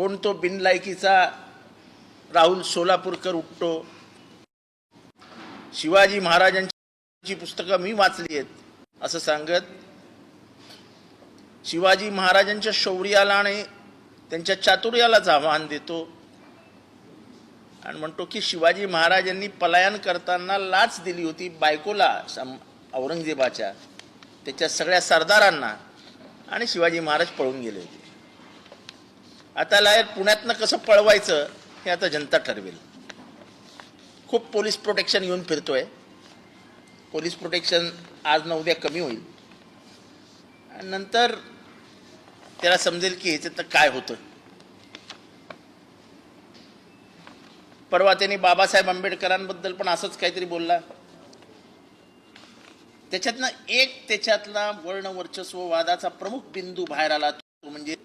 कोण तो बिनलायकीचा राहुल सोलापूरकर उठतो शिवाजी महाराजांची पुस्तकं मी वाचली आहेत असं सांगत शिवाजी महाराजांच्या शौर्याला आणि त्यांच्या चातुर्यालाच आव्हान देतो. आणि म्हणतो की शिवाजी महाराजांनी पलायन करताना लाच दिली होती बायकोला औरंगजेबाच्या त्याच्या सगळ्या सरदारांना. आणि शिवाजी महाराज पळून गेले होते. आता लायर पुण्यातनं कसं पळवायचं हे आता जनता ठरवेल. खूप पोलीस प्रोटेक्शन येऊन फिरतोय. पोलीस प्रोटेक्शन आज न उद्या कमी होईल. आणि नंतर त्याला समजेल की ह्याच्यात तर काय होतं. परवा त्यांनी बाबासाहेब आंबेडकरांबद्दल पण असंच काहीतरी बोलला. त्याच्यातनं एक त्याच्यातला वर्ण वर्चस्व वादाचा प्रमुख बिंदू बाहेर आला तो म्हणजे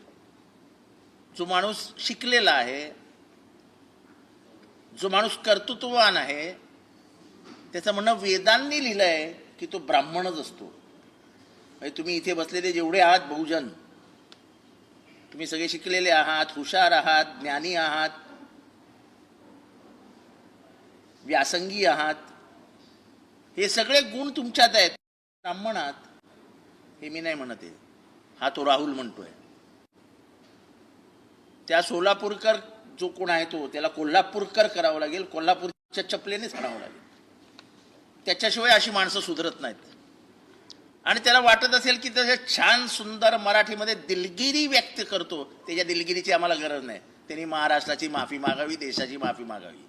जो माणूस शिकलेला आहे जो माणूस कर्तृत्ववान आहे त्याचं म्हणणं वेदांनी लिहिलं आहे की तो ब्राह्मणच असतो. म्हणजे तुम्ही इथे बसलेले जेवढे आहात बहुजन तुम्ही सगळे शिकलेले आहात हुशार आहात ज्ञानी आहात व्यासंगी आहात हे सगळे गुण तुमच्यात आहेत. ब्राह्मणात हे मी नाही म्हणत आहे. हा तो राहुल म्हणतोय. त्या सोलापूरकर जो कोण आहे तो त्याला कोल्हापूरकर करावं लागेल. कोल्हापूरच्या चपलेनेच म्हणावं लागेल. त्याच्याशिवाय अशी माणसं सुधरत नाहीत. आणि त्याला वाटत असेल की त्याच्या छान सुंदर मराठीमध्ये दिलगिरी व्यक्त करतो त्याच्या दिलगिरीची आम्हाला गरज नाही. त्यांनी महाराष्ट्राची माफी मागावी देशाची माफी मागावी.